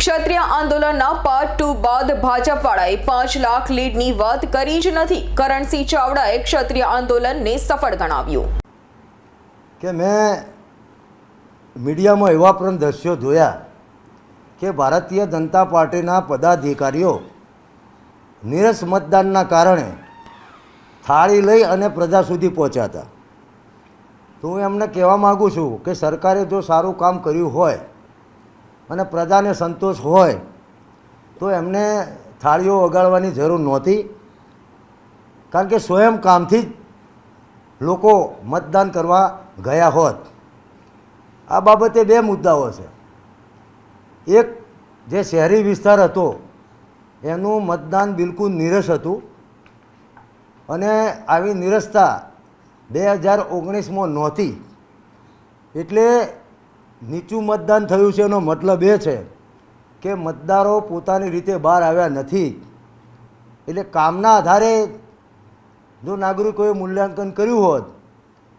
ક્ષત્રિય આંદોલનના part two બાદ ભાજપવાળાએ પાંચ લાખ લીડની વાત કરી જ નથી. કરણસિંહ ચાવડાએ ક્ષત્રિય આંદોલનને સફળ ગણાવ્યું. કે મેં મીડિયામાં એવા પણ દ્રશ્યો જોયા કે ભારતીય જનતા પાર્ટીના પદાધિકારીઓ નીરસ મતદાનના કારણે થાળી લઈ અને પ્રજા સુધી પહોંચ્યા હતા. તો હું એમને કહેવા માગું છું કે સરકારે જો સારું કામ કર્યું હોય અને પ્રજાને સંતોષ હોય, તો એમને થાળીઓ વગાડવાની જરૂર નહોતી. કારણ કે સ્વયં કામથી જ લોકો મતદાન કરવા ગયા હોત. આ બાબતે બે મુદ્દાઓ છે. એક, જે શહેરી વિસ્તાર હતો, એનું મતદાન બિલકુલ નીરસ હતું. અને આવી નીરસતા બે હજાર ઓગણીસમાં નહોતી. એટલે નીચું મતદાન થયું છે એનો મતલબ એ છે કે મતદારો પોતાની રીતે બહાર આવ્યા નથી. એટલે કામના આધારે જો નાગરિકોએ મૂલ્યાંકન કર્યું હોત,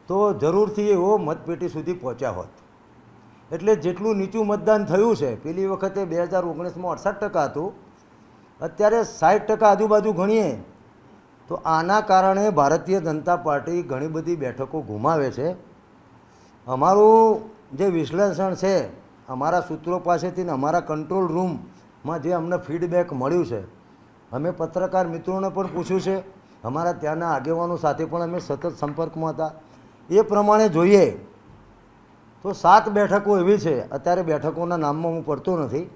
તો જરૂરથી એવો મતપેટી સુધી પહોંચ્યા હોત. એટલે જેટલું નીચું મતદાન થયું છે, પેલી વખતે બે હજાર ઓગણીસમાં અડસઠ ટકા હતું, અત્યારે સાઠ ટકા આજુબાજુ ગણીએ, તો આના કારણે ભારતીય જનતા પાર્ટી ઘણી બધી બેઠકો ગુમાવે છે. અમારું જે વિશ્લેષણ છે, અમારા સૂત્રો પાસેથી ને અમારા કંટ્રોલ રૂમમાં જે અમને ફીડબેક મળ્યું છે, અમે પત્રકાર મિત્રોને પણ પૂછ્યું છે. અમારા ત્યાંના આગેવાનો સાથે પણ અમે સતત સંપર્કમાં હતા. એ પ્રમાણે જોઈએ તો સાત બેઠકો એવી છે, અત્યારે બેઠકોના નામમાં હું પડતો નથી.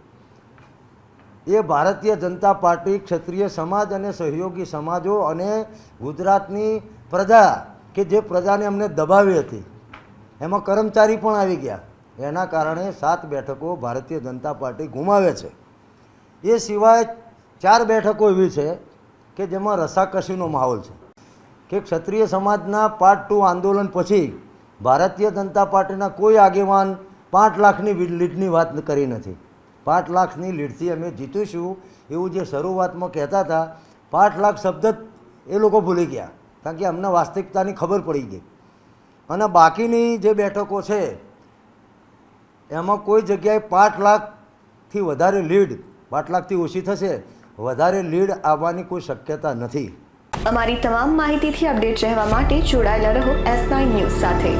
એ ભારતીય જનતા પાર્ટી, ક્ષત્રિય સમાજ અને સહયોગી સમાજો અને ગુજરાતની પ્રજા કે જે પ્રજાને અમને દબાવી હતી. એમાં કર્મચારી પણ આવી ગયા. એના કારણે સાત બેઠકો ભારતીય જનતા પાર્ટી ગુમાવે છે. એ સિવાય ચાર બેઠકો એવી છે કે જેમાં રસાકસીનો માહોલ છે. કે ક્ષત્રિય સમાજના પાર્ટ ટુ આંદોલન પછી ભારતીય જનતા પાર્ટીના કોઈ આગેવાન પાંચ લાખની લીડની વાત કરી નથી. પાંચ લાખની લીડથી અમે જીતીશું એવું જે શરૂઆતમાં કહેતા હતા, પાંચ લાખ શબ્દ એ લોકો ભૂલી ગયા. કારણ કે અમને વાસ્તવિકતાની ખબર પડી ગઈ. અને બાકીની જે બેઠકો છે, એમાં કોઈ જગ્યાએ પાંચ લાખથી વધારે લીડ, પાંચ લાખથી ઓછી થશે, વધારે લીડ આવવાની કોઈ શક્યતા નથી. અમારી તમામ માહિતીથી અપડેટ રહેવા માટે જોડાયેલા રહો એસ નાઇન ન્યૂઝ સાથે.